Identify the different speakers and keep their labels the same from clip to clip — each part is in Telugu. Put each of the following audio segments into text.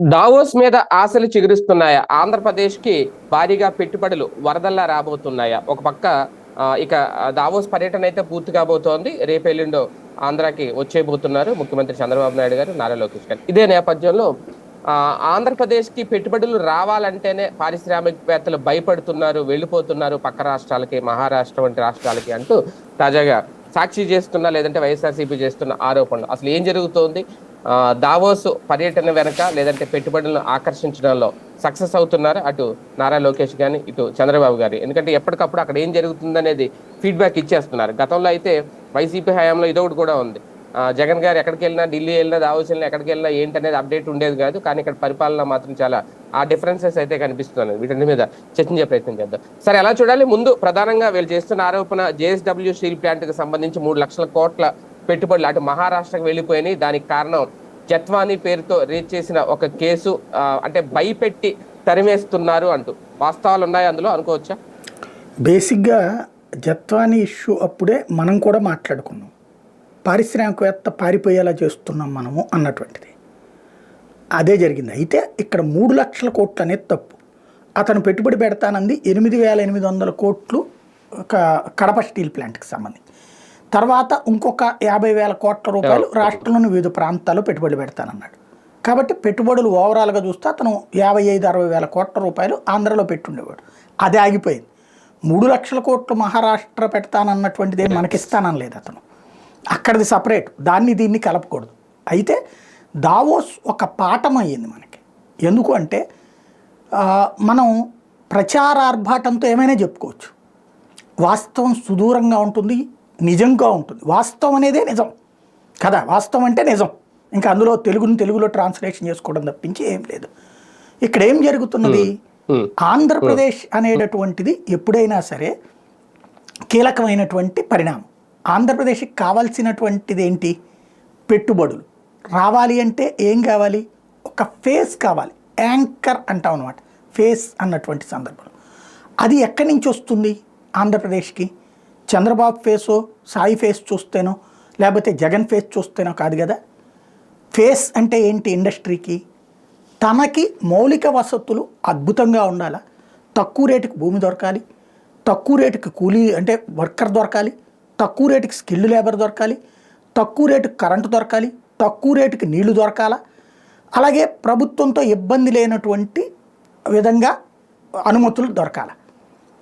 Speaker 1: దావోస్ మీద ఆశలు చిగురిస్తున్నాయా? ఆంధ్రప్రదేశ్కి భారీగా పెట్టుబడులు వరదల్లా రాబోతున్నాయా? ఒక పక్క ఇక దావోస్ పర్యటన అయితే పూర్తి కాబోతోంది. రేపెల్లుండో ఆంధ్రాకి వచ్చేయబోతున్నారు ముఖ్యమంత్రి చంద్రబాబు నాయుడు గారు నారా లోకేష్ గారు. ఇదే నేపథ్యంలో ఆంధ్రప్రదేశ్కి ఆంధ్రప్రదేశ్కి పెట్టుబడులు రావాలంటేనే పారిశ్రామికవేత్తలు భయపడుతున్నారు వెళ్ళిపోతున్నారు పక్క రాష్ట్రాలకి మహారాష్ట్ర వంటి రాష్ట్రాలకి అంటూ తాజాగా సాక్షి చేస్తున్న లేదంటే వైఎస్ఆర్సీపీ చేస్తున్న ఆరోపణలు. అసలు ఏం జరుగుతోంది? దావోస్ పర్యటన వెనక లేదంటే పెట్టుబడులను ఆకర్షించడంలో సక్సెస్ అవుతున్నారు. అటు నారా లోకేష్ గాని ఇటు చంద్రబాబు గారు. ఎందుకంటే ఎప్పటికప్పుడు అక్కడ ఏం జరుగుతుందనేది ఫీడ్బ్యాక్ ఇచ్చేస్తున్నారు. గతంలో అయితే వైసీపీ హయాంలో ఇదొకటి కూడా ఉంది. జగన్ గారు ఎక్కడికి వెళ్ళినా ఢిల్లీ వెళ్ళినా దావోస్ వెళ్ళినా ఎక్కడికి వెళ్ళినా ఏంటనేది అప్డేట్ ఉండేది కాదు. కానీ ఇక్కడ పరిపాలన మాత్రం చాలా ఆ డిఫరెన్సెస్ అయితే కనిపిస్తున్నాయి. వీటి మీద చర్చించే ప్రయత్నం చేద్దాం. సరే ఎలా చూడాలి. ముందు ప్రధానంగా వీళ్ళు చేస్తున్న ఆరోపణ జేఎస్డబ్ల్యూ స్టీల్ ప్లాంట్కి సంబంధించి మూడు లక్షల కోట్ల పెట్టుబడులు అటు మహారాష్ట్రకు వెళ్ళిపోయినాయి. దానికి కారణం జత్వానీ పేరుతో రేజ్ చేసిన ఒక కేసు అంటే భయపెట్టి తరిమేస్తున్నారు అంటూ. వాస్తవాలు ఉన్నాయి అందులో? అనుకోవచ్చా?
Speaker 2: బేసిక్గా జత్వాని ఇష్యూ అప్పుడే మనం కూడా మాట్లాడుకున్నాం. పారిశ్రామికవేత్త పారిపోయేలా చేస్తున్నాం మనము అన్నటువంటిది. అదే జరిగింది. అయితే ఇక్కడ మూడు లక్షల కోట్లు అనేది తప్పు. అతను పెట్టుబడి పెడతానంది ఎనిమిది వేల ఎనిమిది వందల కోట్లు ఒక కడప స్టీల్ ప్లాంట్కి సంబంధించి. తర్వాత ఇంకొక యాభై వేల కోట్ల రూపాయలు రాష్ట్రంలోని వివిధ ప్రాంతాల్లో పెట్టుబడి పెడతానన్నాడు. కాబట్టి పెట్టుబడులు ఓవరాల్గా చూస్తే అతను యాభై ఐదు అరవై వేల కోట్ల రూపాయలు ఆంధ్రలో పెట్టుండేవాడు. అది ఆగిపోయింది. మూడు లక్షల కోట్లు మహారాష్ట్ర పెడతానన్నటువంటిది ఏం మనకిస్తానని అతను. అక్కడిది సపరేట్. దాన్ని దీన్ని కలపకూడదు. అయితే దావోస్ ఒక పాఠం అయ్యింది మనకి. ఎందుకు అంటే మనం ప్రచారార్భాటంతో ఏమైనా చెప్పుకోవచ్చు. వాస్తవం సుదూరంగా ఉంటుంది. నిజంగా ఉంటుంది. వాస్తవం అనేదే నిజం. కదా? వాస్తవం అంటే నిజం. ఇంకా అందులో తెలుగుని తెలుగులో ట్రాన్స్లేషన్ చేసుకోవడం తప్పించి ఏం లేదు. ఇక్కడ ఏం జరుగుతున్నది. ఆంధ్రప్రదేశ్ అనేటటువంటిది ఎప్పుడైనా సరే కీలకమైనటువంటి పరిణామం. ఆంధ్రప్రదేశ్కి కావాల్సినటువంటిది ఏంటి? పెట్టుబడులు. రావాలి అంటే ఏం కావాలి? ఒక ఫేస్ కావాలి. యాంకర్ అంటాం అనమాట ఫేస్ అన్నటువంటి సందర్భంలో అది ఎక్కడి నుంచి వస్తుంది? ఆంధ్రప్రదేశ్కి. చంద్రబాబు ఫేసో సాయి ఫేస్ చూస్తేనో లేకపోతే జగన్ ఫేస్ చూస్తేనో కాదు కదా. ఫేస్ అంటే ఏంటి ఇండస్ట్రీకి? తనకి మౌలిక వసతులు అద్భుతంగా ఉండాలా? తక్కువ రేటుకి భూమి దొరకాలి. తక్కువ రేటుకి కూలీ అంటే వర్కర్ దొరకాలి. తక్కువ రేటుకి స్కిల్డ్ లేబర్ దొరకాలి. తక్కువ రేటుకి కరెంటు దొరకాలి. తక్కువ రేటుకి నీళ్ళు దొరకాల? అలాగే ప్రభుత్వంతో ఇబ్బంది లేనటువంటి విధంగా అనుమతులు దొరకాల.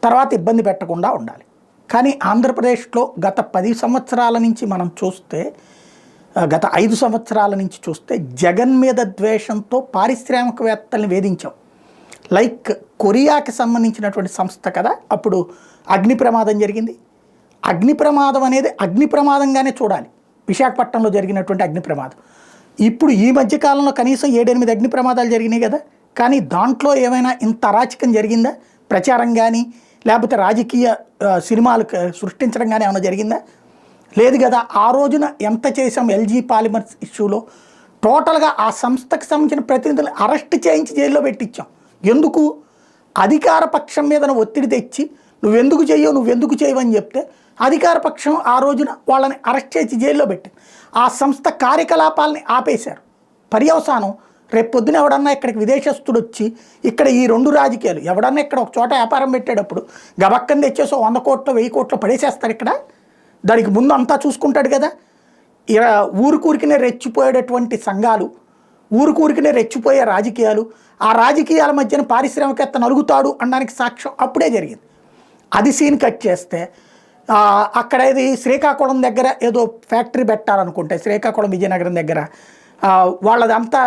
Speaker 2: తర్వాత ఇబ్బంది పెట్టకుండా ఉండాలి. కానీ ఆంధ్రప్రదేశ్లో గత పది సంవత్సరాల నుంచి మనం చూస్తే గత ఐదు సంవత్సరాల నుంచి చూస్తే జగన్ మీద ద్వేషంతో పారిశ్రామికవేత్తల్ని వేధించాం. లైక్ కొరియాకి సంబంధించినటువంటి సంస్థ కదా అప్పుడు అగ్ని ప్రమాదం జరిగింది. అగ్ని ప్రమాదం అనేది అగ్ని ప్రమాదంగానే చూడాలి. విశాఖపట్నంలో జరిగినటువంటి అగ్ని ప్రమాదం. ఇప్పుడు ఈ మధ్యకాలంలో కనీసం ఏడెనిమిది అగ్ని ప్రమాదాలు జరిగినాయి కదా కానీ దాంట్లో ఏమైనా ఇంత అరాచకం జరిగిందా? ప్రచారం కానీ లేకపోతే రాజకీయ సినిమాలు సృష్టించడం కానీ ఏమైనా జరిగిందా? లేదు కదా ఆ రోజున ఎంత చేసాం ఎల్జీ పాలిమర్స్ ఇష్యూలో? టోటల్గా ఆ సంస్థకు సంబంధించిన ప్రతినిధులు అరెస్ట్ చేయించి జైల్లో పెట్టించాం. ఎందుకు? అధికార పక్షం మీద ఒత్తిడి తెచ్చి నువ్వెందుకు చెయ్యవు నువ్వెందుకు చేయవని చెప్తే అధికార పక్షం ఆ రోజున వాళ్ళని అరెస్ట్ చేసి జైల్లో పెట్టింది ఆ సంస్థ కార్యకలాపాలని ఆపేశారు. పర్యవసానం రేపు పొద్దున ఎవడన్నా ఇక్కడికి విదేశస్తుడు వచ్చి ఇక్కడ ఈ రెండు రాజకీయాలు ఎవడన్నా ఇక్కడ ఒక చోట వ్యాపారం పెట్టేటప్పుడు గబక్కని తెచ్చేసో వంద కోట్లు వెయ్యి కోట్లు పడేసేస్తారు ఇక్కడ? దానికి ముందు అంతా చూసుకుంటాడు కదా. ఇలా ఊరికూరికినే రెచ్చిపోయేటటువంటి సంఘాలు ఊరికూరికినే రెచ్చిపోయే రాజకీయాలు ఆ రాజకీయాల మధ్యన పారిశ్రామికవేత్త నలుగుతాడు అనడానికి సాక్ష్యం అప్పుడే జరిగింది. అది సీన్ కట్ చేస్తే అక్కడ ఇది శ్రీకాకుళం దగ్గర ఏదో ఫ్యాక్టరీ పెట్టాలనుకుంటే శ్రీకాకుళం విజయనగరం దగ్గర వాళ్ళదంతా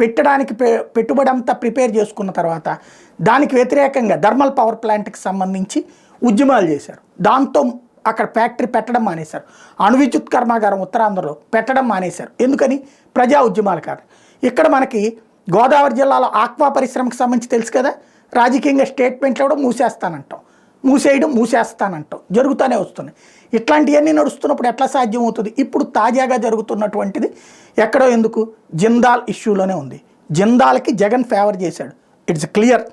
Speaker 2: పెట్టడానికి పె- పెట్టుబడి అంతా ప్రిపేర్ చేసుకున్న తర్వాత దానికి వ్యతిరేకంగా థర్మల్ పవర్ ప్లాంట్కి సంబంధించి ఉద్యమాలు చేశారు. దాంతో అక్కడ ఫ్యాక్టరీ పెట్టడం మానేశారు. అణు విద్యుత్ కర్మాగారం ఉత్తరాంధ్రలో పెట్టడం మానేశారు. ఎందుకని? ప్రజా ఉద్యమాల కారణం. ఇక్కడ మనకి గోదావరి జిల్లాలో ఆక్వా పరిశ్రమకు సంబంధించి తెలుసు కదా? రాజకీయంగా స్టేట్మెంట్లు కూడా మూసేస్తానంటాం. మూసేయడం మూసేస్తానంటాం. జరుగుతూనే వస్తున్నాయి. ఇట్లాంటివన్నీ నడుస్తున్నప్పుడు ఎట్లా సాధ్యం అవుతుంది ఇప్పుడు తాజాగా జరుగుతున్నటువంటిది ఎక్కడో ఎందుకు? జిందాల్ ఇష్యూలోనే ఉంది. జిందాల్కి జగన్ ఫేవర్ చేశాడు. It's clear.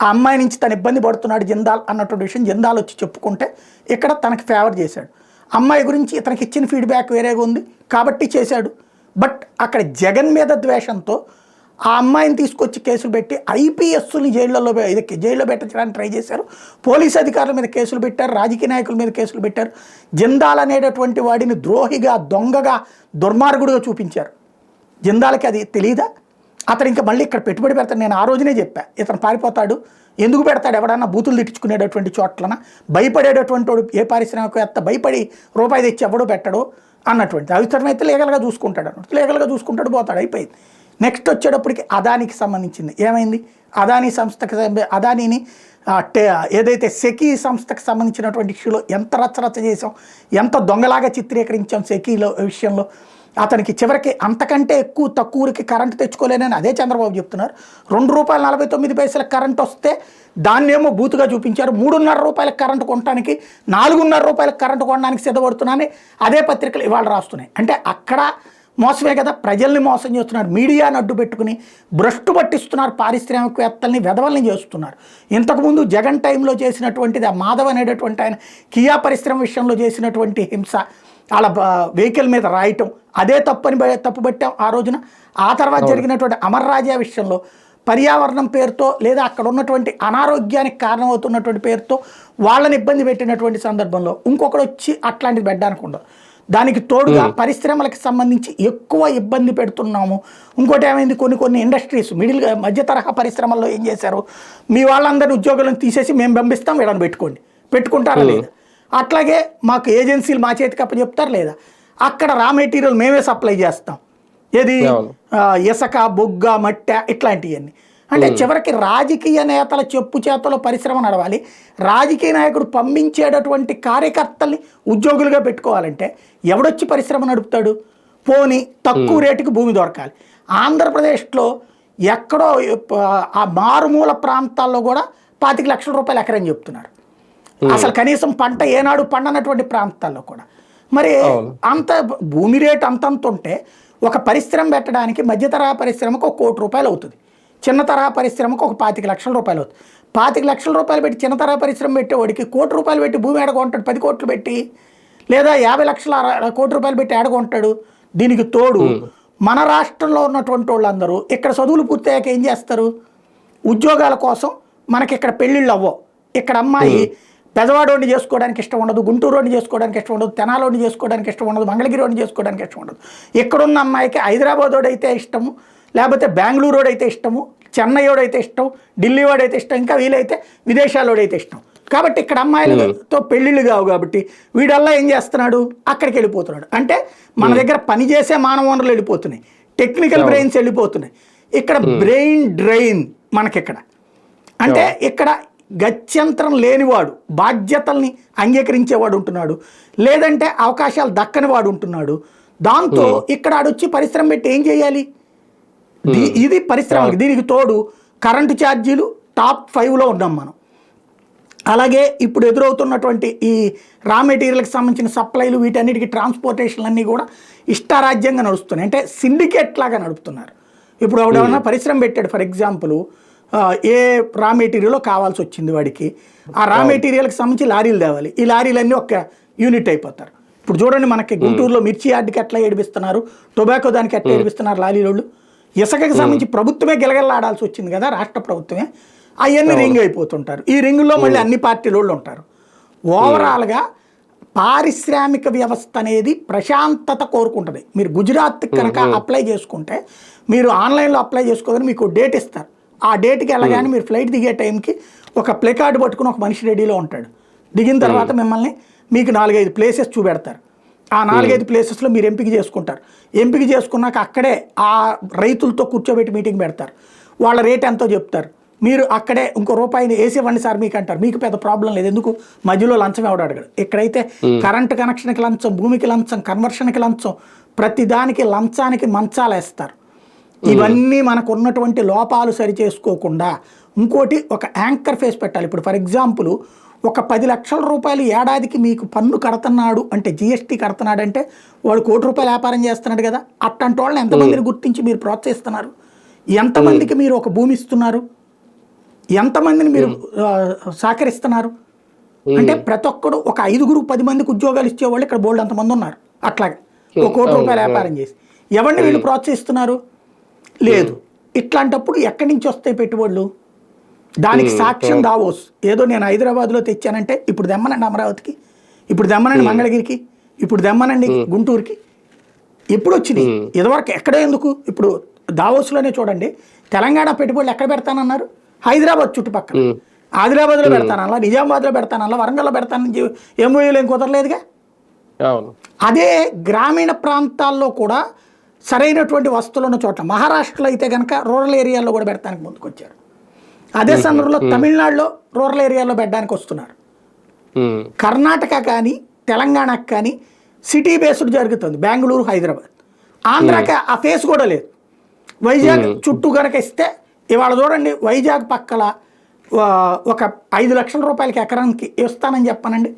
Speaker 2: ఆ అమ్మాయి నుంచి తను ఇబ్బంది పడుతున్నాడు జిందాల్ అన్నటువంటి విషయం జిందాల్ వచ్చి చెప్పుకుంటే ఇక్కడ తనకి ఫేవర్ చేశాడు. అమ్మాయి గురించి ఇతనికి ఇచ్చిన ఫీడ్బ్యాక్ వేరేగా ఉంది కాబట్టి చేశాడు. బట్ అక్కడ జగన్ మీద ద్వేషంతో ఆ అమ్మాయిని తీసుకొచ్చి కేసులు పెట్టి ఐపీఎస్ని జైళ్ళలో ఇది జైల్లో పెట్టడానికి ట్రై చేశారు. పోలీస్ అధికారుల మీద కేసులు పెట్టారు రాజకీయ నాయకుల మీద కేసులు పెట్టారు. జిందాల్ అనేటటువంటి వాడిని ద్రోహిగా దొంగగా దుర్మార్గుడుగా చూపించారు. జిందాలకి అది తెలియదా అతను ఇంకా మళ్ళీ ఇక్కడ పెట్టుబడి పెడతాను నేను ఆ రోజునే చెప్పా. ఇతను పారిపోతాడు. ఎందుకు పెడతాడు? ఎవడన్నా బూతులు తెచ్చుకునేటటువంటి చోట్లన? భయపడేటటువంటి వాడు ఏ పారిశ్రామికవేత్త భయపడి రూపాయి తెచ్చి ఎవడో పెట్టడు అన్నటువంటి అవసరమైతే లీగల్గా చూసుకుంటాడు అన్నట్టు లీగల్గా చూసుకుంటాడు పోతాడు అయిపోయింది. నెక్స్ట్ వచ్చేటప్పటికి అదానికి సంబంధించింది. ఏమైంది? అదానీ సంస్థకి అదానీని టే- ఏదైతే సెకీ సంస్థకి సంబంధించినటువంటి ఇష్యూలో ఎంత రచ్చరచ్చ చేసాం ఎంత దొంగలాగా చిత్రీకరించాం సెకీలో విషయంలో అతనికి చివరికి అంతకంటే ఎక్కువ తక్కువకి కరెంట్ తెచ్చుకోలేనని అదే చంద్రబాబు చెప్తున్నారు. రెండు రూపాయల నలభై తొమ్మిది పైసల కరెంట్ వస్తే దాన్నేమో బూతుగా చూపించారు. మూడున్నర రూపాయల కరెంట్ కొనడానికి నాలుగున్నర రూపాయల కరెంట్ కొనడానికి సిద్ధపడుతున్నానని అదే పత్రికలు ఇవాళ రాస్తున్నాయి. అంటే అక్కడ మోసమే కదా ప్రజల్ని మోసం చేస్తున్నారు మీడియాను అడ్డు పెట్టుకుని భ్రష్టు పట్టిస్తున్నారు పారిశ్రామికవేత్తల్ని వెధవల్ని చేస్తున్నారు. ఇంతకుముందు జగన్ టైంలో చేసినటువంటిది ఆ మాధవ్ అనేటటువంటి ఆయన కియా పరిశ్రమ విషయంలో చేసినటువంటి హింస వాళ్ళ వెహికల్ మీద రాయటం అదే తప్పని తప్పు పట్టాం ఆ రోజున. ఆ తర్వాత జరిగినటువంటి అమర్ రాజా విషయంలో పర్యావరణం పేరుతో లేదా అక్కడ ఉన్నటువంటి అనారోగ్యానికి కారణమవుతున్నటువంటి పేరుతో వాళ్ళని ఇబ్బంది పెట్టినటువంటి సందర్భంలో ఇంకొకడు వచ్చి అట్లాంటిది పెట్టడానికి ఉండదు. దానికి తోడుగా పరిశ్రమలకు సంబంధించి ఎక్కువ ఇబ్బంది పెడుతున్నాము. ఇంకోటి ఏమైంది? కొన్ని కొన్ని ఇండస్ట్రీస్ మిడిల్ మధ్య తరహా పరిశ్రమల్లో ఏం చేశారు? మీ వాళ్ళందరినీ ఉద్యోగులను తీసేసి మేము పంపిస్తాం వీళ్ళని పెట్టుకోండి. పెట్టుకుంటారా లేదా? అట్లాగే మాకు ఏజెన్సీలు మా చేతికి అప్ప చెప్తారు లేదా? అక్కడ రా మెటీరియల్ మేమే సప్లై చేస్తాం. ఏది? ఇసక బొగ్గ మట్టె ఇట్లాంటివన్నీ. అంటే చివరికి రాజకీయ నేతల చెప్పు చేతలో పరిశ్రమ నడవాలి. రాజకీయ నాయకుడు పంపించేటటువంటి కార్యకర్తల్ని ఉద్యోగులుగా పెట్టుకోవాలంటే ఎవడొచ్చి పరిశ్రమ నడుపుతాడు? పోని తక్కువ రేటుకి భూమి దొరకాలి. ఆంధ్రప్రదేశ్లో ఎక్కడో ఆ- మారుమూల ప్రాంతాల్లో కూడా పాతిక లక్షల రూపాయలు ఎకరని చెప్తున్నారు. అసలు కనీసం పంట ఏనాడు పండనటువంటి ప్రాంతాల్లో కూడా. మరి. అంత భూమి రేటు అంతంత ఉంటే ఒక పరిశ్రమ పెట్టడానికి మధ్య తరహా పరిశ్రమకు ఒక కోటి రూపాయలు అవుతుంది. చిన్న తరహా పరిశ్రమకు ఒక పాతిక లక్షల రూపాయలు అవుతుంది. పాతిక లక్షల రూపాయలు పెట్టి చిన్న తరహా పరిశ్రమ పెట్టేవాడికి కోటి రూపాయలు పెట్టి భూమి ఏడగొంటాడు పది కోట్లు పెట్టి లేదా యాభై లక్షల కోటి రూపాయలు పెట్టి ఏడగొంటాడు దీనికి తోడు మన రాష్ట్రంలో ఉన్నటువంటి వాళ్ళందరూ ఇక్కడ చదువులు పూర్తయ్యాక ఏం చేస్తారు? ఉద్యోగాల కోసం మనకి ఇక్కడ పెళ్ళిళ్ళు అవ్వవు. ఇక్కడ అమ్మాయి పెదవాడోడిని చేసుకోవడానికి ఇష్టం ఉండదు గుంటూరుని చేసుకోవడానికి ఇష్టం ఉండదు తెనాలోని చేసుకోవడానికి ఇష్టం ఉండదు మంగళగిరిని చేసుకోవడానికి ఇష్టం ఉండదు. ఇక్కడున్న అమ్మాయికి హైదరాబాదోడు అయితే ఇష్టము లేకపోతే బెంగళూరు అయితే ఇష్టము చెన్నై అయితే ఇష్టం ఢిల్లీ వాడైతే ఇష్టం ఇంకా వీలైతే విదేశాలోడైతే ఇష్టం. కాబట్టి ఇక్కడ అమ్మాయిలతో పెళ్ళిళ్ళు కావు కాబట్టి వీడల్లా ఏం చేస్తున్నాడు? అక్కడికి వెళ్ళిపోతున్నాడు అంటే మన దగ్గర పనిచేసే మానవ వనరులు వెళ్ళిపోతున్నాయి. టెక్నికల్ బ్రెయిన్స్ వెళ్ళిపోతున్నాయి. ఇక్కడ బ్రెయిన్ డ్రైన్ మనకిక్కడ. అంటే ఇక్కడ గత్యంతరం లేనివాడు బాధ్యతల్ని అంగీకరించేవాడు ఉంటున్నాడు. లేదంటే అవకాశాలు దక్కని వాడు ఉంటున్నాడు. దాంతో ఇక్కడ ఆడొచ్చి పరిశ్రమ పెట్టి ఏం చేయాలి? ఇది పరిశ్రమకి దీనికి తోడు కరెంటు ఛార్జీలు టాప్ ఫైవ్లో ఉన్నాం మనం. అలాగే ఇప్పుడు ఎదురవుతున్నటువంటి ఈ రా మెటీరియల్కి సంబంధించిన సప్లైలు వీటన్నిటికీ ట్రాన్స్పోర్టేషన్ అన్నీ కూడా ఇష్టారాజ్యంగా నడుస్తున్నాయి. అంటే సిండికేట్ లాగా నడుపుతున్నారు. ఇప్పుడు ఎవడేమన్నా పరిశ్రమ పెట్టాడు for example A raw material కావాల్సి వచ్చింది వాడికి ఆ రా మెటీరియల్కి సంబంధించి లారీలు తేవాలి. ఈ లారీలన్నీ ఒక యూనిట్ అయిపోతారు. ఇప్పుడు చూడండి మనకి గుంటూరులో మిర్చి యార్డ్కి ఎట్లా ఏడిపిస్తున్నారు టొబాకో దానికి ఎట్లా ఏడిపిస్తున్నారు లారీలోళ్ళు? ఇసుకకి సంబంధించి ప్రభుత్వమే గిలగల్లాడాల్సి వచ్చింది కదా రాష్ట్ర ప్రభుత్వమే. అవన్నీ రింగ్ అయిపోతుంటారు ఈ రింగులో మళ్ళీ అన్ని పార్టీల వాళ్ళు ఉంటారు. ఓవరాల్గా పారిశ్రామిక వ్యవస్థ అనేది ప్రశాంతత కోరుకుంటుంది. మీరు గుజరాత్ కనుక అప్లై చేసుకుంటే మీరు ఆన్లైన్లో అప్లై చేసుకోదని మీకు డేట్ ఇస్తారు. ఆ డేట్కి వెళ్ళగానే మీరు ఫ్లైట్ దిగే టైంకి ఒక ప్లే కార్డు పట్టుకుని ఒక మనిషి రెడీలో ఉంటాడు. దిగిన తర్వాత మిమ్మల్ని మీకు నాలుగైదు ప్లేసెస్ చూపెడతారు. ఆ నాలుగైదు ప్లేసెస్లో మీరు ఎంపిక చేసుకుంటారు. ఎంపిక చేసుకున్నాక అక్కడే ఆ రైతులతో కూర్చోబెట్టి మీటింగ్ పెడతారు. వాళ్ళ రేట్ ఎంతో చెప్తారు. మీరు అక్కడే ఇంకో రూపాయిని వేసి ఇవ్వండి సార్ మీకు అంటారు మీకు పెద్ద ప్రాబ్లం లేదు. ఎందుకు? మధ్యలో లంచం ఎవడు అడగడు. ఇక్కడైతే కరెంట్ కనెక్షన్కి లంచం భూమికి లంచం కన్వర్షన్కి లంచం ప్రతి దానికి లంచానికి మంచాలు వేస్తారు. ఇవన్నీ మనకు ఉన్నటువంటి లోపాలు సరి చేసుకోకుండా ఇంకోటి ఒక యాంకర్ ఫేస్ పెట్టాలి. ఇప్పుడు ఫర్ ఎగ్జాంపుల్ ఒక పది లక్షల రూపాయలు ఏడాదికి మీకు పన్ను కడుతున్నాడు అంటే జిఎస్టీ కడుతున్నాడు అంటే వాడు కోటి రూపాయలు వ్యాపారం చేస్తున్నాడు కదా? అట్టంటి వాళ్ళని ఎంతమందిని గుర్తించి మీరు ప్రోత్సహిస్తున్నారు? ఎంతమందికి మీరు ఒక భూమి ఇస్తున్నారు? ఎంతమందిని మీరు సహకరిస్తున్నారు? అంటే ప్రతి ఒక్కడు ఒక ఐదుగురు పది మందికి ఉద్యోగాలు ఇచ్చేవాళ్ళు ఇక్కడ బోల్డ్ అంతమంది ఉన్నారు. అట్లాగే. ఒక కోటి రూపాయల వ్యాపారం చేసి. ఎవరిని వీళ్ళు ప్రోత్సహిస్తున్నారు? లేదు. ఇట్లాంటప్పుడు ఎక్కడి నుంచి వస్తాయి పెట్టుబడులు? దానికి సాక్ష్యం దావోస్. ఏదో నేను హైదరాబాద్లో తెచ్చానంటే ఇప్పుడు దెమ్మనండి అమరావతికి ఇప్పుడు దెమ్మనండి మంగళగిరికి ఇప్పుడు దెమ్మనండి గుంటూరుకి. ఎప్పుడు వచ్చినాయి ఇదివరకు ఎక్కడ ఎందుకు? ఇప్పుడు దావోస్లోనే చూడండి తెలంగాణ పెట్టుబడులు ఎక్కడ పెడతానన్నారు? హైదరాబాద్ చుట్టుపక్కల. ఆదిలాబాద్లో పెడతానల్లా నిజామాబాద్లో పెడతానల్లా వరంగల్లో పెడతానని ఎంఓయూలు ఏం కుదరలేదుగా? అదే గ్రామీణ ప్రాంతాల్లో కూడా సరైనటువంటి వస్తువులు ఉన్న చోట్ల మహారాష్ట్రలో అయితే కనుక రూరల్ ఏరియాలో కూడా పెడతానికి ముందుకొచ్చారు. అదే సందర్భంలో తమిళనాడులో రూరల్ ఏరియాలో పెట్టడానికి వస్తున్నారు. కర్ణాటక కానీ తెలంగాణకు కానీ సిటీ బేస్డ్ జరుగుతుంది బెంగళూరు హైదరాబాద్. ఆంధ్రాకి ఆ ఫేస్ కూడా లేదు. వైజాగ్ చుట్టూ కనుక ఇస్తే ఇవాళ చూడండి వైజాగ్ పక్కల ఒక ఐదు లక్షల రూపాయలకి ఎకరానికి ఇస్తానని చెప్పానండి.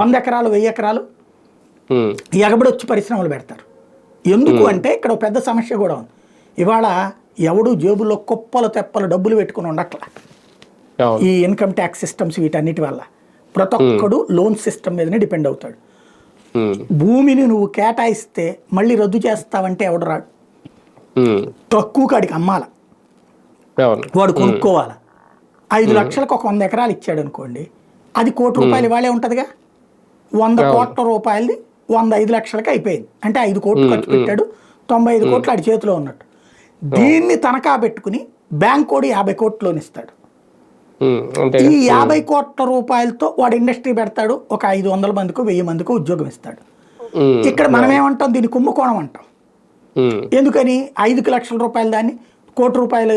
Speaker 2: వంద ఎకరాలు వెయ్యి ఎకరాలు ఎగబడి వచ్చి పరిశ్రమలు పెడతారు. ఎందుకు అంటే ఇక్కడ ఒక పెద్ద సమస్య కూడా ఉంది. ఇవాళ ఎవడు జేబులో కుప్పలు తెప్పలు డబ్బులు పెట్టుకుని ఉండట్ల. ఈ ఇన్కమ్ ట్యాక్స్ సిస్టమ్స్ వీటన్నిటి వల్ల. ప్రతి ఒక్కడు లోన్ సిస్టమ్ మీదనే డిపెండ్ అవుతాడు. భూమిని నువ్వు కేటాయిస్తే మళ్ళీ రద్దు చేస్తావంటే ఎవడు రాడు? తక్కువ కాడికి అమ్మాల. వాడు కొనుక్కోవాలి. ఐదు లక్షలకు ఒక వంద ఎకరాలు ఇచ్చాడు అనుకోండి అది కోటి రూపాయలు ఇవాళే ఉంటుందిగా? వంద కోట్ల రూపాయలది వంద ఐదు లక్షలకి అయిపోయింది. అంటే ఐదు కోట్లు ఖర్చు పెట్టాడు తొంభై ఐదు కోట్లు ఆడి చేతిలో ఉన్నట్టు. దీన్ని తనఖా పెట్టుకుని బ్యాంక్ కోడి యాభై కోట్లు లోన్ ఇస్తాడు. ఈ యాభై కోట్ల రూపాయలతో వాడు ఇండస్ట్రీ పెడతాడు ఒక ఐదు వందల మందికి వెయ్యి మందికి ఉద్యోగం ఇస్తాడు. ఇక్కడ మనం ఏమంటాం? దీన్ని కుంభకోణం అంటాం. ఎందుకని? ఐదుకి లక్షల రూపాయలు దాన్ని కోటి రూపాయలు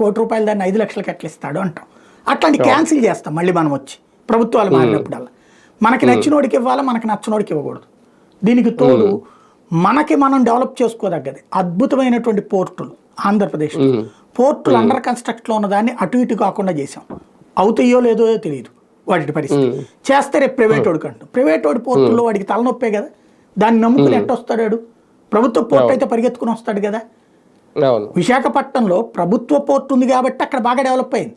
Speaker 2: కోటి రూపాయలు దాన్ని ఐదు లక్షలకి ఎట్లా ఇస్తాడు అంటాం. అట్లాంటి క్యాన్సిల్ చేస్తాం మళ్ళీ మనం వచ్చి ప్రభుత్వాలు మారినప్పుడల్లా. మనకి నచ్చినోడికి ఇవ్వాలి మనకి నచ్చినోడికి ఇవ్వకూడదు. దీనికి తోడు మనకి మనం డెవలప్ చేసుకోదగ్గది. అద్భుతమైనటువంటి పోర్టులు ఆంధ్రప్రదేశ్ పోర్టులు అండర్ కన్స్ట్రక్ట్లో ఉన్న దాన్ని అటు ఇటు కాకుండా చేసాం అవుతాయో లేదో తెలియదు వాటి పరిస్థితి. చేస్తే రేపు ప్రైవేట్ వాడికి అంటాం ప్రైవేట్ వాడి పోర్టుల్లో వాడికి తలనొప్పే కదా. దాన్ని నమ్ముకుని ఎట్ట వస్తాడు వాడు? ప్రభుత్వ పోర్ట్ అయితే పరిగెత్తుకుని వస్తాడు కదా. విశాఖపట్నంలో ప్రభుత్వ పోర్ట్ ఉంది కాబట్టి అక్కడ బాగా డెవలప్ అయింది.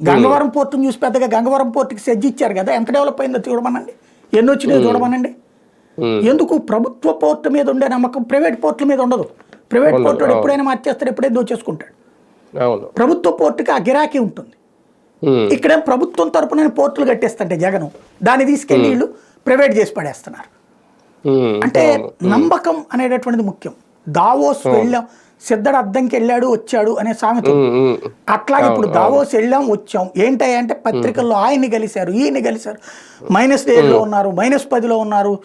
Speaker 2: గంగవరం పోర్టును చూసి పెద్దగా గంగవరం పోర్టుకి సెజ్ ఇచ్చారు కదా. ఎంత డెవలప్ అయిందో చూడమనండి. ఎన్ని వచ్చినాయో చూడమనండి. ఎందుకు? ప్రభుత్వ పోర్టు మీద ఉండే నమ్మకం ప్రైవేట్ పోర్టుల మీద ఉండదు. Private port. ఎప్పుడైనా మార్చేస్తాడు ఎప్పుడైనా దోచేసుకుంటాడు. ప్రభుత్వ పోర్టుకి ఆ గిరాకీ ఉంటుంది.
Speaker 1: ఉమ్,
Speaker 2: ఇక్కడ ప్రభుత్వం తరపున పోర్టులు కట్టేస్తుంటే జగన్ దాన్ని తీసుకెళ్ళి వీళ్ళు ప్రైవేట్ చేసి పడేస్తున్నారు. అంటే నమ్మకం అనేటటువంటిది ముఖ్యం. దావోస్ వెళ్ళాం సిద్ధడు అద్దంకి వెళ్ళాడు వచ్చాడు అనే సామెత అట్లాగే ఇప్పుడు దావోస్ వెళ్ళాం వచ్చాం. ఏంటంటే పత్రికల్లో ఆయన్ని కలిశారు ఈయన్ని కలిశారు మైనస్లో ఉన్నారు మైనస్ పదిలో ఉన్నారు.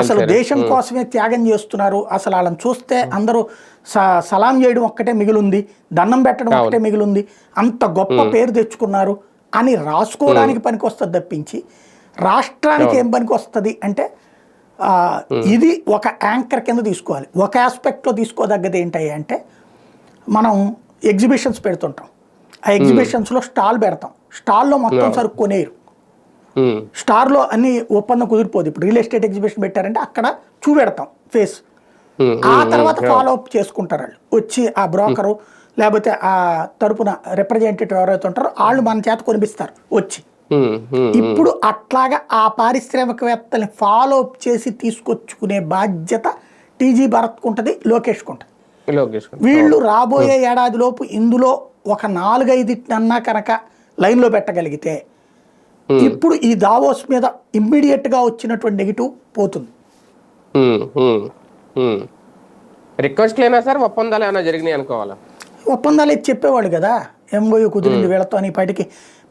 Speaker 2: అసలు. దేశం కోసమే త్యాగం చేస్తున్నారు. అసలు వాళ్ళని చూస్తే అందరూ స- సలాం చేయడం ఒక్కటే మిగిలింది దండం పెట్టడం ఒక్కటే మిగిలింది అంత గొప్ప పేరు తెచ్చుకున్నారు. అని రాసుకోవడానికి పనికి వస్తుంది తప్పించి రాష్ట్రానికి ఏం పనికి వస్తుంది అంటే ఇది ఒక యాంకర్ కింద తీసుకోవాలి. ఒక ఆస్పెక్ట్లో తీసుకోదగ్గది ఏంటి అంటే మనం ఎగ్జిబిషన్స్ పెడుతుంటాం. ఆ ఎగ్జిబిషన్స్లో స్టాల్ పెడతాం. స్టాల్లో మొత్తం సరుకు కొనేరు స్టార్లో అన్ని ఒప్పందం కుదిరిపోదు. ఇప్పుడు రియల్ ఎస్టేట్ ఎగ్జిబిషన్ పెట్టారంటే అక్కడ చూపెడతాం ఫేస్
Speaker 1: ఉమ్,
Speaker 2: ఆ తర్వాత ఫాలో అప్ చేసుకుంటారు వాళ్ళు. వచ్చి ఆ బ్రోకరు లేకపోతే ఆ తరపున రిప్రజెంటేటివ్ ఎవరైతే ఉంటారో వాళ్ళు మన చేత కొనిపిస్తారు వచ్చి. ఇప్పుడు అట్లాగా ఆ పారిశ్రామికవేత్తల్ని ఫాలో అప్ చేసి తీసుకొచ్చుకునే బాధ్యత టీజీ భరత్కు ఉంటుంది లోకేష్కు ఉంటుంది. వీళ్ళు రాబోయే ఏడాది లోపు ఇందులో ఒక నాలుగైదుటన్నా కనుక లైన్లో పెట్టగలిగితే ఇప్పుడు ఈ దావోస్ మీద ఇమ్మీడియట్గా వచ్చినటువంటి నెగిటివ్ పోతుంది.
Speaker 1: ఉమ్, ఉమ్. రిక్వెస్ట్లు అయినా సార్? ఒప్పందాలు ఏమైనా జరిగినాయి అనుకోవాలా?
Speaker 2: ఒప్పందాలు ఇది చెప్పేవాళ్ళు కదా. ఎంఓయూ కుదిరింది వీళ్ళతో అని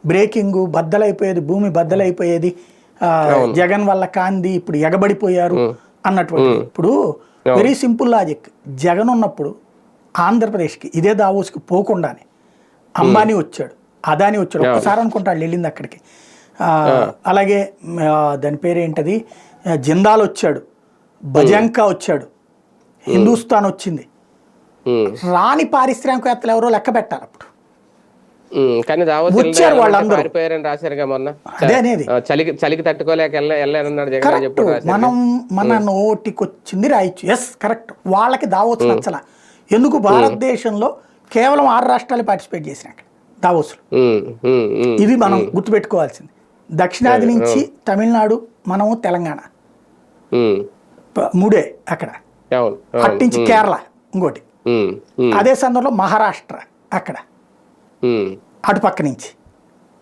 Speaker 2: బ్రేకింగ్ బద్దలైపోయేది భూమి బద్దలైపోయేది జగన్ వల్ల కాంది ఇప్పుడు ఎగబడిపోయారు అన్నటువంటి ఇప్పుడు వెరీ సింపుల్ లాజిక్ జగన్ ఉన్నప్పుడు ఆంధ్రప్రదేశ్కి ఇదే దావోస్కి పోకుండానే అంబానీ వచ్చాడు అదాని వచ్చాడు. ఒక్కసారి అనుకుంటాడు వెళ్ళింది అక్కడికి. అలాగే దాని పేరేంటది? ఆ, జిందాల్ వచ్చాడు. బజంకా వచ్చాడు. హిందూస్థాన్ వచ్చింది. రాని పారిశ్రామికవేత్తలు ఎవరో లెక్క పెట్టాలి అప్పుడు.
Speaker 1: కానీ
Speaker 2: వచ్చారు వాళ్ళందరూ.
Speaker 1: మొన్న.
Speaker 2: అదే అనేది.
Speaker 1: చలికి చలికి తట్టుకోలేక రాశారు.
Speaker 2: మనం మన నోటికొచ్చింది రాయొచ్చు. ఎస్ కరెక్ట్ వాళ్ళకి దావోస్ నచ్చల. ఎందుకు? భారతదేశంలో కేవలం ఆరు రాష్ట్రాలు పార్టిసిపేట్ చేసినాయి అక్కడ దావోస్లో. ఇది మనం గుర్తుపెట్టుకోవాల్సింది. దక్షిణాది నుంచి తమిళనాడు మనము తెలంగాణ. మూడే అక్కడ. అటు నుంచి కేరళ ఇంకోటి. అదే సందర్భంలో మహారాష్ట్ర అక్కడ.
Speaker 1: ఉమ్,
Speaker 2: అటుపక్క నుంచి.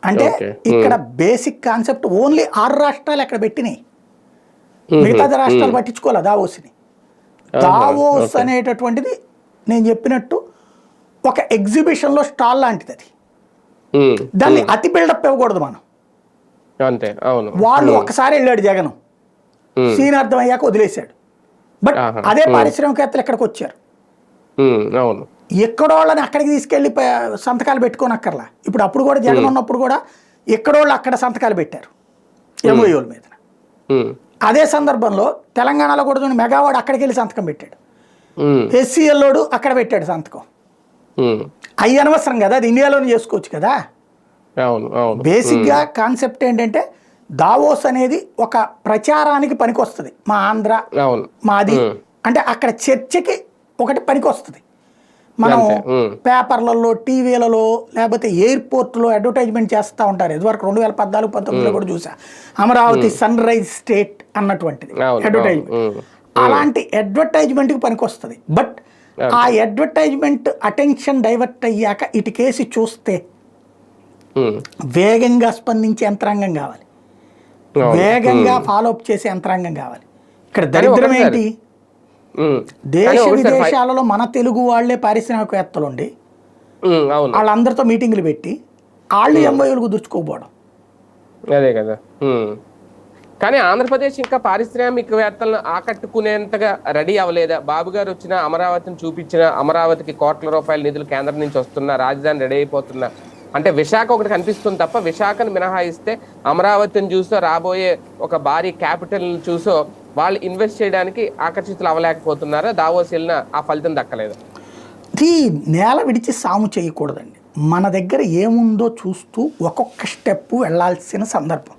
Speaker 2: అంటే. ఇక్కడ బేసిక్ కాన్సెప్ట్ ఓన్లీ ఆరు రాష్ట్రాలు అక్కడ పెట్టినాయి. మిగతా రాష్ట్రాలు పట్టించుకోవాలి? దావోస్ని. దావోస్ అనేటటువంటిది నేను చెప్పినట్టు ఒక ఎగ్జిబిషన్లో స్టాల్ లాంటిది అది. దాన్ని అతి బిల్డప్ ఇవ్వకూడదు మనం.
Speaker 1: అంతే అవును.
Speaker 2: వాళ్ళు ఒకసారి వెళ్ళాడు జగన్.
Speaker 1: ఉమ్,
Speaker 2: సీన్ అర్థం అయ్యాక వదిలేశాడు బట్. అదే పారిశ్రామికవేత్తలు ఇక్కడికి వచ్చారు.
Speaker 1: అవును.
Speaker 2: ఎక్కడోళ్ళని అక్కడికి తీసుకెళ్ళి ప- సంతకాలు పెట్టుకోనక్కర్లా. ఇప్పుడు అప్పుడు కూడా జగన్ ఉన్నప్పుడు కూడా ఎక్కడోళ్ళు అక్కడ సంతకాలు పెట్టారు. ఎంఓయూల మీద. అదే సందర్భంలో తెలంగాణలో కూడా చూడండి మెగావాడు అక్కడికి వెళ్ళి సంతకం పెట్టాడు. ఎస్సీఎల్లోడు అక్కడ పెట్టాడు సంతకం. అయ్యి అనవసరం కదా అది ఇండియాలోనే చేసుకోవచ్చు కదా? బేసిక్గా కాన్సెప్ట్ ఏంటంటే దావోస్ అనేది ఒక ప్రచారానికి పనికొస్తుంది. మా ఆంధ్ర మాది. అంటే అక్కడ చర్చకి ఒకటి పనికొస్తుంది. మనం. పేపర్లలో టీవీలలో లేకపోతే ఎయిర్పోర్ట్లో అడ్వర్టైజ్మెంట్ చేస్తూ ఉంటారు. ఇదివరకు రెండు వేల పద్నాలుగు పంతొమ్మిదిలో కూడా చూసా. అమరావతి సన్ రైజ్ స్టేట్ అన్నటువంటిది. అడ్వర్టైజ్మెంట్. అలాంటి అడ్వర్టైజ్మెంట్కి పనికొస్తుంది. బట్ ఆ అడ్వర్టైజ్మెంట్ అటెన్షన్ డైవర్ట్ అయ్యాక ఇటు కేసి చూస్తే వేగంగా స్పందించే యంత్రాంగం కావాలి. వేగంగా ఫాలో అప్ చేసే యంత్రాంగం కావాలి. ఇక్కడ దరిద్రం ఏంటి?
Speaker 1: ఉమ్,
Speaker 2: దేశ విదేశాలలో మన తెలుగు వాళ్ళే పారిశ్రామికవేత్తలు ఉండి
Speaker 1: ఉమ్, అవును.
Speaker 2: వాళ్ళందరితో మీటింగులు పెట్టి వాళ్ళు ఎంఓయూలు కుదుర్చుకోకపోవడం
Speaker 1: అదే కదా. కానీ ఆంధ్రప్రదేశ్ ఇంకా పారిశ్రామికవేత్తలను ఆకట్టుకునేంతగా రెడీ అవ్వలేదా? బాబు గారు వచ్చిన అమరావతిని చూపించిన అమరావతికి కోట్ల రూపాయల నిధులు కేంద్రం నుంచి వస్తున్న రాజధాని రెడీ అయిపోతున్నా అంటే విశాఖ ఒకటి కనిపిస్తుంది తప్ప విశాఖను మినహాయిస్తే అమరావతిని చూసో రాబోయే ఒక భారీ క్యాపిటల్ చూసో వాళ్ళు ఇన్వెస్ట్ చేయడానికి ఆకర్షితులు అవ్వలేకపోతున్నారా? దావోస్ వెళ్ళిన ఆ ఫలితం దక్కలేదు.
Speaker 2: ఇది నేల విడిచి సాము చేయకూడదండి. మన దగ్గర ఏముందో చూస్తూ ఒక్కొక్క స్టెప్ వెళ్ళాల్సిన సందర్భం.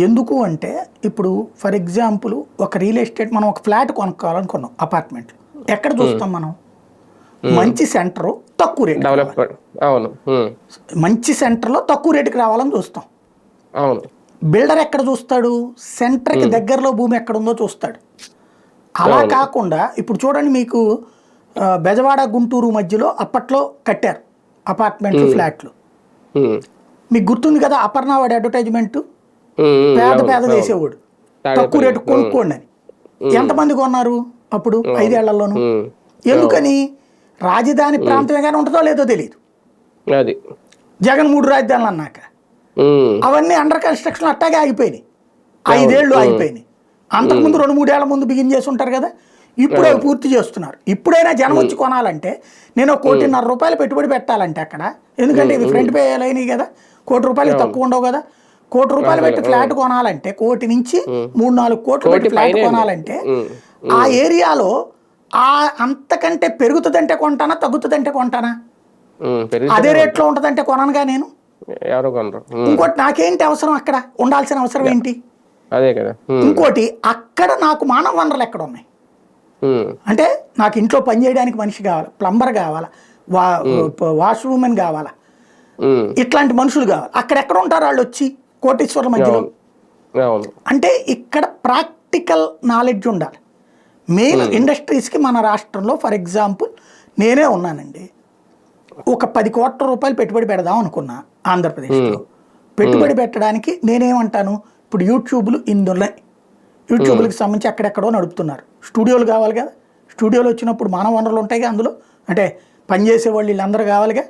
Speaker 2: ఎందుకు అంటే ఇప్పుడు ఫర్ ఎగ్జాంపుల్ ఒక రియల్ ఎస్టేట్ మనం ఒక ఫ్లాట్ కొనుక్కోవాలనుకున్నాం అపార్ట్మెంట్. ఎక్కడ చూస్తాం మనం? మంచి సెంటర్ తక్కువ రేట్
Speaker 1: అవును.
Speaker 2: మంచి సెంటర్లో తక్కువ రేటుకి రావాలని చూస్తాం.
Speaker 1: అవును.
Speaker 2: బిల్డర్ ఎక్కడ చూస్తాడు? సెంటర్కి దగ్గరలో భూమి ఎక్కడ ఉందో చూస్తాడు. అలా కాకుండా ఇప్పుడు చూడండి మీకు బెజవాడ గుంటూరు మధ్యలో అప్పట్లో కట్టారు అపార్ట్మెంట్లు ఫ్లాట్లు. మీకు గుర్తుంది కదా అపర్ణావాడి అడ్వర్టైజ్మెంట్? పేద పేద. వేసేవాడు
Speaker 1: తాడేపల్లి.
Speaker 2: తక్కువ రేటు కొనుక్కోండి అని. ఎంతమంది కొన్నారు అప్పుడు?
Speaker 1: ఐదేళ్ళలోనూ.
Speaker 2: ఎందుకని? రాజధాని ప్రాంతమే కానీ ఉంటుందో లేదో తెలియదు
Speaker 1: అది.
Speaker 2: జగన్ మూడు రాజధానులు అన్నాక. అవన్నీ అండర్ కన్స్ట్రక్షన్ అట్టాగే ఆగిపోయినాయి. ఐదేళ్ళు ఆగిపోయినాయి. అంతకుముందు రెండు మూడేళ్ళ ముందు బిగిన్ చేసి ఉంటారు కదా ఇప్పుడు అవి పూర్తి చేస్తున్నారు. ఇప్పుడైనా జనం వచ్చి కొనాలంటే నేను కోటిన్నర రూపాయలు పెట్టుబడి పెట్టాలంటే అక్కడ ఎందుకంటే ఇవి ఫ్రంట్ పే అయినాయి కదా కోటి రూపాయలు తక్కువ ఉండవు కదా. కోటి రూపాయలు పెట్టి ఫ్లాట్ కొనాలంటే కోటి నుంచి మూడు నాలుగు కోట్లు పెట్టి ఫ్లాట్ కొనాలంటే ఆ ఏరియాలో ఆ అంతకంటే పెరుగుతుందంటే కొంటానా తగ్గుతుందంటే కొంటానా? అదే రేట్లో ఉంటుందంటే కొననుగా నేను?
Speaker 1: ఎవరు కొనరు. ఉమ్,
Speaker 2: ఇంకోటి నాకేంటి అవసరం అక్కడ? ఉండాల్సిన అవసరం ఏంటి?
Speaker 1: అదే కదా.
Speaker 2: ఇంకోటి అక్కడ నాకు మానవ వనరులు ఎక్కడ ఉన్నాయి అంటే నాకు ఇంట్లో పని చేయడానికి మనిషి కావాలి? ప్లంబర్ కావాలా? వా వాష్రూమెన్ కావాలా? ఇట్లాంటి మనుషులు కావాలి. అక్కడ ఎక్కడ ఉంటారు వాళ్ళు వచ్చి కోటేశ్వర్ల మధ్యలో? అంటే ఇక్కడ ప్రాక్టికల్ నాలెడ్జ్ ఉండాలి. మెయిన్ ఇండస్ట్రీస్కి మన రాష్ట్రంలో ఫర్ ఎగ్జాంపుల్ నేనే ఉన్నానండి. ఒక పది కోట్ల రూపాయలు పెట్టుబడి పెడదాం అనుకున్నా ఆంధ్రప్రదేశ్లో. పెట్టుబడి పెట్టడానికి నేనేమంటాను? ఇప్పుడు యూట్యూబ్లు ఇన్ని ఉన్నాయి యూట్యూబ్లకు సంబంధించి అక్కడెక్కడో నడుపుతున్నారు. స్టూడియోలు కావాలి కదా? స్టూడియోలు వచ్చినప్పుడు మానవ వనరులు ఉంటాయి కదా అందులో? అంటే పనిచేసే వాళ్ళు వీళ్ళందరూ కావాలిగా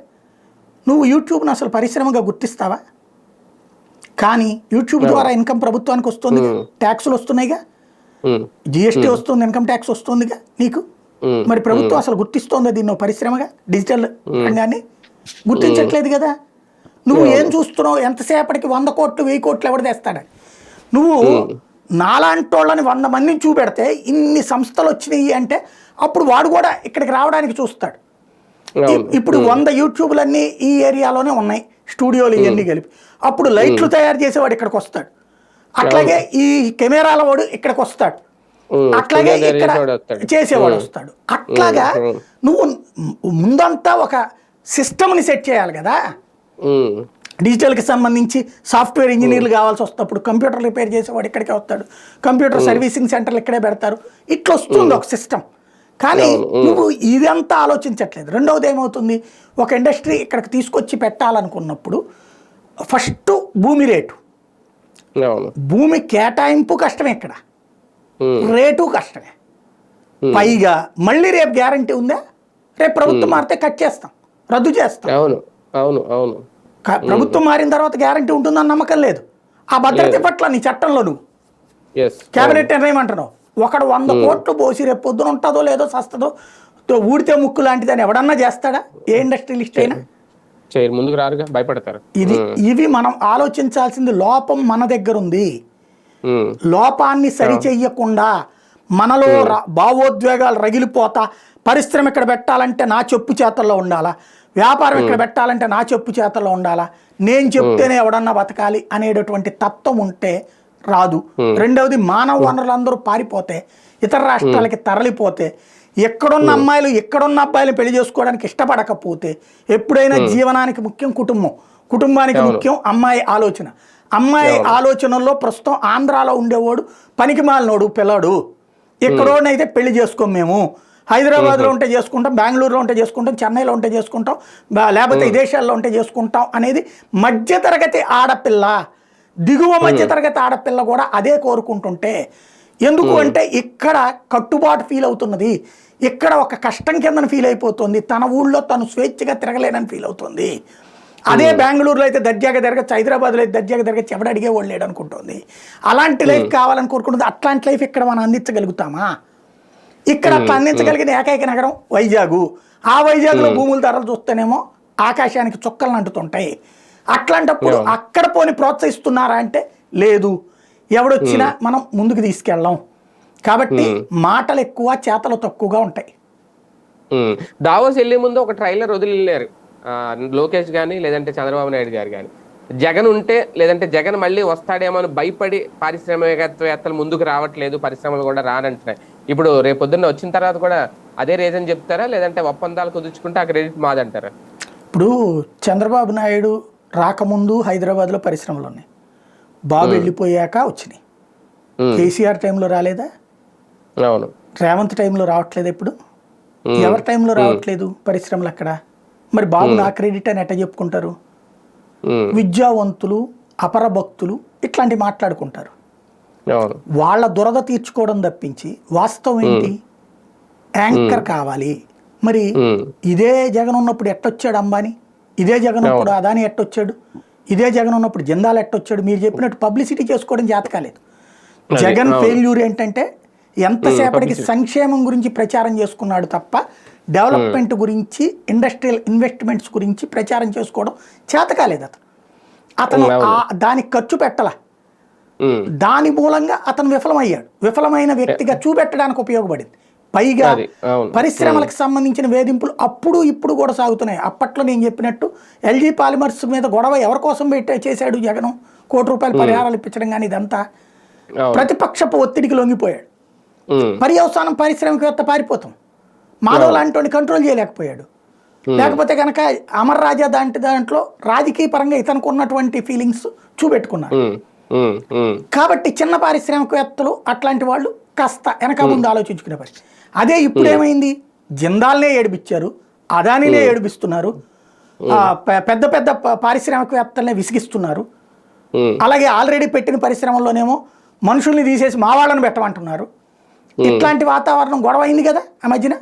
Speaker 2: నువ్వు యూట్యూబ్ను అసలు పరిశ్రమగా గుర్తిస్తావా? కానీ యూట్యూబ్ ద్వారా ఇన్కమ్ ప్రభుత్వానికి వస్తుంది. ట్యాక్సులు వస్తున్నాయిగా? జిఎస్టీ వస్తుంది ఇన్కమ్ ట్యాక్స్ వస్తుందిగా నీకు? మరి ప్రభుత్వం అసలు గుర్తిస్తోందా దీన్ని పరిశ్రమగా డిజిటల్ రంగాన్ని? గుర్తించట్లేదు కదా? నువ్వు ఏం చూస్తున్నావు? ఎంతసేపటికి వంద కోట్లు వెయ్యి కోట్లు ఎవడు తెస్తాడు? నువ్వు నాలాంటి వాళ్ళని వంద మందిని చూపెడితే ఇన్ని సంస్థలు వచ్చినాయి అంటే అప్పుడు వాడు కూడా ఇక్కడికి రావడానికి చూస్తాడు. ఇప్పుడు వంద యూట్యూబ్లన్నీ ఈ ఏరియాలోనే ఉన్నాయి స్టూడియోలు ఇవన్నీ కలిపి. అప్పుడు లైట్లు తయారు చేసేవాడు ఇక్కడికి వస్తాడు. అట్లాగే ఈ కెమెరాల వాడు ఇక్కడికి వస్తాడు అట్లాగే ఇక్కడ. చేసేవాడు వస్తాడు. అట్లాగా. నువ్వు ముందంతా ఒక సిస్టమ్ని సెట్ చేయాలి కదా? డిజిటల్కి సంబంధించి సాఫ్ట్వేర్ ఇంజనీర్లు కావాల్సి వస్తప్పుడు కంప్యూటర్ రిపేర్ చేసేవాడు ఇక్కడికే వస్తాడు. కంప్యూటర్ సర్వీసింగ్ సెంటర్లు ఇక్కడే పెడతారు. ఇట్లా వస్తుంది ఒక సిస్టమ్. కానీ. నువ్వు ఇదంతా ఆలోచించట్లేదు. రెండవది ఏమవుతుంది? ఒక ఇండస్ట్రీ ఇక్కడికి తీసుకొచ్చి పెట్టాలనుకున్నప్పుడు ఫస్ట్ భూమి రేటు. భూమి కేటాయింపు కష్టమే ఇక్కడ. రేటు కష్టమే. పైగా మళ్ళీ రేపు గ్యారంటీ ఉందా? రేపు ప్రభుత్వం మారితే కట్ చేస్తాం రద్దు చేస్తాం.
Speaker 1: అవును అవును అవును.
Speaker 2: ప్రభుత్వం మారిన తర్వాత గ్యారంటీ ఉంటుందని నమ్మకం లేదు. ఆ భద్రత పట్ల నీ చట్టంలో నువ్వు. కేబినెట్ ఏమంటున్నావు ఒకడు వంద కోట్లు పోసి రేపు పొద్దున ఉంటుందో లేదో సస్తదో ఊడితే ముక్కు లాంటిది అని ఎవడన్నా చేస్తాడా? ఏ ఇండస్ట్రియలిస్ట్ అయినా?
Speaker 1: చేయరు ముందుకు రారుగా భయపడతారు.
Speaker 2: ఇది ఇవి మనం ఆలోచించాల్సింది లోపం మన దగ్గర ఉంది లోపాన్ని సరి చెయ్యకుండా మనలో భావోద్వేగాలు రగిలిపోతా పరిశ్రమ ఇక్కడ పెట్టాలంటే నా చెప్పు చేతల్లో ఉండాలా? వ్యాపారం ఇక్కడ పెట్టాలంటే నా చెప్పు చేతల్లో ఉండాలా? నేను చెప్తేనే ఎవడన్నా బతకాలి అనేటటువంటి తత్వం ఉంటే రాదు. రెండవది మానవ వనరులందరూ పారిపోతే ఇతర రాష్ట్రాలకి తరలిపోతే ఎక్కడున్న అమ్మాయిలు ఎక్కడున్న అబ్బాయిలు పెళ్ళి చేసుకోవడానికి ఇష్టపడకపోతే ఎప్పుడైనా జీవనానికి ముఖ్యం కుటుంబం. కుటుంబానికి ముఖ్యం అమ్మాయి ఆలోచన. అమ్మాయి ఆలోచనల్లో ప్రస్తుతం ఆంధ్రాలో ఉండేవాడు పనికి మాలినోడు పిల్లాడు ఎక్కడోనైతే పెళ్ళి చేసుకోం మేము. హైదరాబాద్లో ఉంటే చేసుకుంటాం బెంగళూరులో ఉంటే చేసుకుంటాం చెన్నైలో ఉంటే చేసుకుంటాం బా- లేకపోతే విదేశాల్లో ఉంటే చేసుకుంటాం అనేది మధ్యతరగతి ఆడపిల్ల దిగువ మధ్యతరగతి ఆడపిల్ల కూడా అదే కోరుకుంటుంటే ఎందుకు అంటే ఇక్కడ కట్టుబాటు ఫీల్ అవుతున్నది. ఇక్కడ ఒక కష్టం కిందని ఫీల్ అయిపోతుంది. తన ఊళ్ళో తను స్వేచ్ఛగా తిరగలేనని ఫీల్ అవుతుంది. అదే బెంగళూరులో అయితే దర్జాగా తిరగచ్చు హైదరాబాద్లో అయితే దర్జాగా తిరగచ్చు ఎవడు అడిగే వాళ్ళు లేడు అనుకుంటుంది. అలాంటి లైఫ్ కావాలని కోరుకుంటుంది అట్లాంటి లైఫ్ ఇక్కడ మనం అందించగలుగుతామా? ఇక్కడ అట్లా అందించగలిగిన ఏకైక నగరం వైజాగు. ఆ వైజాగ్లో భూముల ధరలు చూస్తేనేమో ఆకాశానికి చుక్కలు అంటుతుంటాయి. అట్లాంటప్పుడు అక్కడ పోని ప్రోత్సహిస్తున్నారా అంటే లేదు. ఎవడొచ్చినా మనం ముందుకు తీసుకెళ్ళాం. కాబట్టి మాటలు ఎక్కువ చేతలు తక్కువగా ఉంటాయి.
Speaker 1: దావోస్ వెళ్ళే ముందు ఒక ట్రైలర్ వదిలేరు ఆ, లోకేష్ గాని లేదంటే చంద్రబాబు నాయుడు గారు కానీ జగన్ ఉంటే లేదంటే జగన్ మళ్ళీ వస్తాడేమో అని భయపడి పారిశ్రామికవేత్తలు ముందుకు రావట్లేదు పరిశ్రమలు కూడా రానంటున్నాయి. ఇప్పుడు రేపు పొద్దున్న వచ్చిన తర్వాత కూడా అదే రీజన్ చెప్తారా? లేదంటే ఒప్పందాలు కుదుర్చుకుంటే ఆ క్రెడిట్ మాదంటారా?
Speaker 2: ఇప్పుడు చంద్రబాబు నాయుడు రాకముందు హైదరాబాద్లో పరిశ్రమలు ఉన్నాయి. బాబు వెళ్ళిపోయాక వచ్చినాయి. కేసీఆర్ టైంలో రాలేదా?
Speaker 1: అవును.
Speaker 2: రేవంత్ టైంలో రావట్లేదు ఇప్పుడు ఎవరి టైంలో రావట్లేదు పరిశ్రమలు అక్కడ? మరి బాబు నా క్రెడిట్ అని ఎట్ట చెప్పుకుంటారు. విద్యావంతులు అపర భక్తులు ఇట్లాంటి మాట్లాడుకుంటారు. వాళ్ళ దురద తీర్చుకోవడం తప్పించి వాస్తవం ఏంటి? యాంకర్ కావాలి. మరి. ఇదే జగన్ ఉన్నప్పుడు ఎట్టొచ్చాడు అంబానీ? ఇదే జగన్ ఉన్నప్పుడు అదాని ఎట్టొచ్చాడు ఇదే జగన్ ఉన్నప్పుడు జిందాల్ ఎట్టొచ్చాడు? మీరు చెప్పినట్టు పబ్లిసిటీ చేసుకోవడం చేత కాలేదు
Speaker 1: అదే,
Speaker 2: జగన్. ఫెయిల్యూర్ ఏంటంటే ఎంతసేపటికి సంక్షేమం గురించి ప్రచారం చేసుకున్నాడు తప్ప డెవలప్మెంట్ గురించి ఇండస్ట్రియల్ ఇన్వెస్ట్మెంట్స్ గురించి ప్రచారం చేసుకోవడం చేత కాలేదు అతను అతను దానికి ఖర్చు పెట్టాల. దాని మూలంగా అతను విఫలమయ్యాడు. విఫలమైన వ్యక్తిగా చూపెట్టడానికి ఉపయోగపడింది. పైగా. పరిశ్రమలకు సంబంధించిన వేధింపులు అప్పుడు ఇప్పుడు కూడా సాగుతున్నాయి. అప్పట్లో నేను చెప్పినట్టు ఎల్జీ పాలిమర్స్ మీద గొడవ ఎవరి కోసం పెట్టే చేశాడు జగన్? కోటి రూపాయల పరిహారాలు ఇప్పించడం కానీ ఇదంతా ప్రతిపక్షపు ఒత్తిడికి లొంగిపోయాడు. పర్యవసానం పారిశ్రామికవేత్త పారిపోతాం. మాధవ్ లాంటి కంట్రోల్ చేయలేకపోయాడు. లేకపోతే కనుక అమర్ రాజా దాంటి దాంట్లో రాజకీయ పరంగా ఇతనికి ఉన్నటువంటి ఫీలింగ్స్ చూపెట్టుకున్నారు. కాబట్టి చిన్న పారిశ్రామికవేత్తలు అట్లాంటి వాళ్ళు కాస్త వెనక ముందు ఆలోచించుకునే పరిస్థితి. అదే ఇప్పుడు ఏమైంది? జిందాల్నే ఏడిపించారు. అదానినే ఏడిపిస్తున్నారు. పెద్ద పెద్ద పారిశ్రామికవేత్తల్ని విసిగిస్తున్నారు. అలాగే ఆల్రెడీ పెట్టిన పరిశ్రమల్లోనేమో మనుషుల్ని తీసేసి మా వాళ్ళని పెట్టమంటున్నారు. ఇట్లాంటి వాతావరణం గొడవ అయింది కదా ఆ మధ్యన?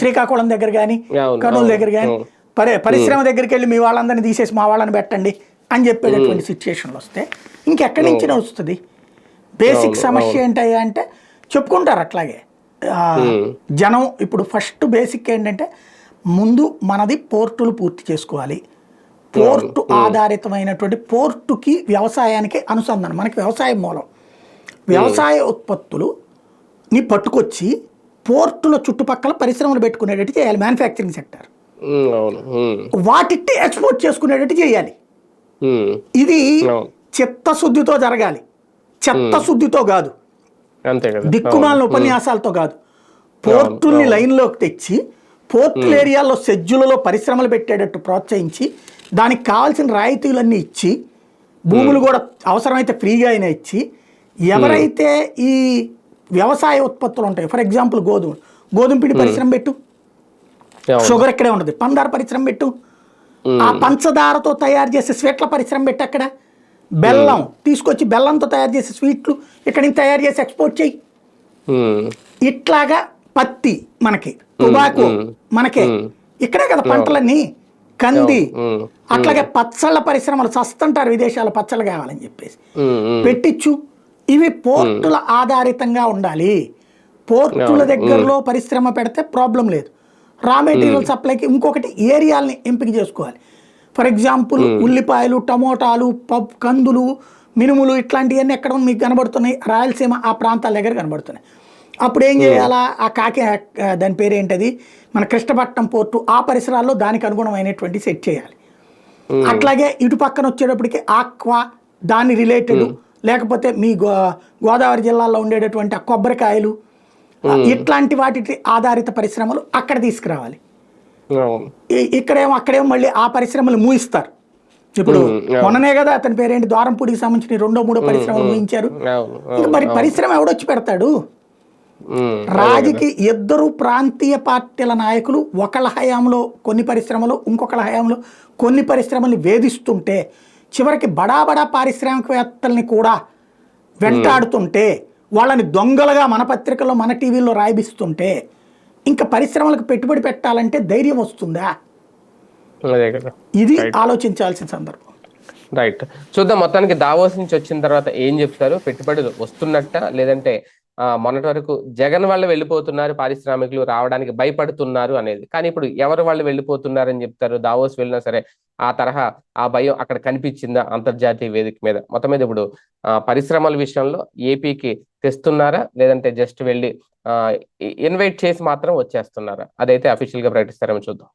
Speaker 2: శ్రీకాకుళం దగ్గర కానీ కర్నూలు దగ్గర కానీ. పరి పరిశ్రమ దగ్గరికి వెళ్ళి మీ వాళ్ళందరినీ తీసేసి మా వాళ్ళని పెట్టండి అని చెప్పేటటువంటి సిచ్యుయేషన్లు వస్తే ఇంకెక్కడి నుంచి వస్తుంది. బేసిక్ సమస్య ఏంటయ్యా అంటే చెప్పుకుంటారు అట్లాగే. జనం ఇప్పుడు ఫస్ట్ బేసిక్ ఏంటంటే ముందు మనది పోర్టులు పూర్తి చేసుకోవాలి. పోర్టు ఆధారితమైనటువంటి పోర్టుకి వ్యవసాయానికి అనుసంధానం మనకి వ్యవసాయం మూలం. వ్యవసాయ ఉత్పత్తులు ని పట్టుకొచ్చి పోర్టుల చుట్టుపక్కల పరిశ్రమలు పెట్టుకునేటట్టు చేయాలి మ్యానుఫ్యాక్చరింగ్ సెక్టర్. వాటిని ఎక్స్పోర్ట్ చేసుకునేటట్టు చేయాలి. ఇది. చిత్తశుద్ధితో జరగాలి. చిత్తశుద్ధితో కాదు
Speaker 1: అంతే కదా.
Speaker 2: దిక్కుమాలిన ఉపన్యాసాలతో కాదు. పోర్టుల్ని లైన్లోకి తెచ్చి పోర్టుల ఏరియాల్లో సెజ్జులలో పరిశ్రమలు పెట్టేటట్టు ప్రోత్సహించి దానికి కావాల్సిన రాయితీలన్నీ ఇచ్చి భూములు కూడా అవసరమైతే ఫ్రీగా అయినా ఇచ్చి ఎవరైతే ఈ వ్యవసాయ ఉత్పత్తులు ఉంటాయి ఫర్ ఎగ్జాంపుల్ గోధుమ గోధుమ పిండి పరిశ్రమ పెట్టు. షుగర్ ఇక్కడే ఉంటుంది పందార పరిశ్రమ పెట్టు. ఆ పంచదారతో తయారు చేసే స్వీట్ల పరిశ్రమ పెట్టి అక్కడ. బెల్లం తీసుకొచ్చి బెల్లంతో తయారు చేసే స్వీట్లు ఇక్కడి నుంచి తయారు చేసి ఎక్స్పోర్ట్ చేయి. ఇట్లాగా పత్తి మనకి టొబాకో మనకే. ఇక్కడే కదా పంటలన్నీ? కంది. అట్లాగే పచ్చళ్ళ పరిశ్రమలు సస్తుంటారు విదేశాల పచ్చళ్ళు కావాలని చెప్పేసి. పెట్టించు ఇవి పోర్టుల ఆధారితంగా ఉండాలి. పోర్టుల దగ్గరలో పరిశ్రమ పెడితే ప్రాబ్లం లేదు. రా మెటీరియల్ సప్లైకి ఇంకొకటి ఏరియాలని ఎంపిక చేసుకోవాలి. ఫర్ ఎగ్జాంపుల్ ఉల్లిపాయలు టమోటాలు పప్పు కందులు మినుములు ఇట్లాంటివన్నీ ఎక్కడ మీకు కనబడుతున్నాయి. రాయలసీమ ఆ ప్రాంతాల దగ్గర కనబడుతున్నాయి. అప్పుడు ఏం చేయాలా? ఆ కాకి దాని పేరు ఏంటది మన కృష్ణపట్నం పోర్టు ఆ పరిసరాల్లో దానికి అనుగుణమైనటువంటి సెట్ చేయాలి. అట్లాగే ఇటు పక్కన వచ్చేటప్పటికి ఆక్వా దాని రిలేటెడ్ లేకపోతే మీ గో గోదావరి జిల్లాలో ఉండేటటువంటి ఆ కొబ్బరికాయలు ఇట్లాంటి వాటి ఆధారిత పరిశ్రమలు అక్కడ తీసుకురావాలి. ఇక్కడేమో అక్కడేమో మళ్ళీ ఆ పరిశ్రమలు మూయిస్తారు. ఇప్పుడు మొన్ననే కదా అతని పేరేంటి ద్వారంపూడికి సంబంధించిన రెండో మూడో పరిశ్రమలు మూయించారు. ఇంకా మరి పరిశ్రమ ఎవడొచ్చి పెడతాడు?
Speaker 1: ఉమ్,
Speaker 2: రాజుకి ఇద్దరు ప్రాంతీయ పార్టీల నాయకులు ఒకళ్ళ హయాంలో కొన్ని పరిశ్రమలు ఇంకొకళ్ళ హయాంలో కొన్ని పరిశ్రమల్ని వేధిస్తుంటే చివరికి బడా బడా పారిశ్రామికవేత్తల్ని కూడా వెంటాడుతుంటే వాళ్ళని దొంగలుగా మన పత్రికల్లో మన టీవీలో రాయిపిస్తుంటే ఇంకా పరిశ్రమలకు పెట్టుబడి పెట్టాలంటే ధైర్యం వస్తుందా? ఇది ఆలోచించాల్సిన సందర్భం.
Speaker 1: రైట్ చూద్దాం మొత్తానికి దావోస్ నుంచి వచ్చిన తర్వాత ఏం చెప్తారు? పెట్టుబడులు వస్తున్నట్ట లేదంటే మొన్నటి వరకు జగన్ వాళ్ళు వెళ్ళిపోతున్నారు పారిశ్రామికులు రావడానికి భయపడుతున్నారు అనేది. కానీ ఇప్పుడు ఎవరు వాళ్ళు వెళ్ళిపోతున్నారని చెప్తారు? దావోస్ వెళ్ళినా సరే ఆ తరహా ఆ భయం అక్కడ కనిపించిందా అంతర్జాతీయ వేదిక మీద? మొత్తం మీద ఇప్పుడు ఆ, పరిశ్రమల విషయంలో ఏపీకి తెస్తున్నారా? లేదంటే జస్ట్ వెళ్ళి ఇన్వైట్ చేసి మాత్రం వచ్చేస్తున్నారా? అదైతే అఫీషియల్గా ప్రకటిస్తారేమో చూద్దాం.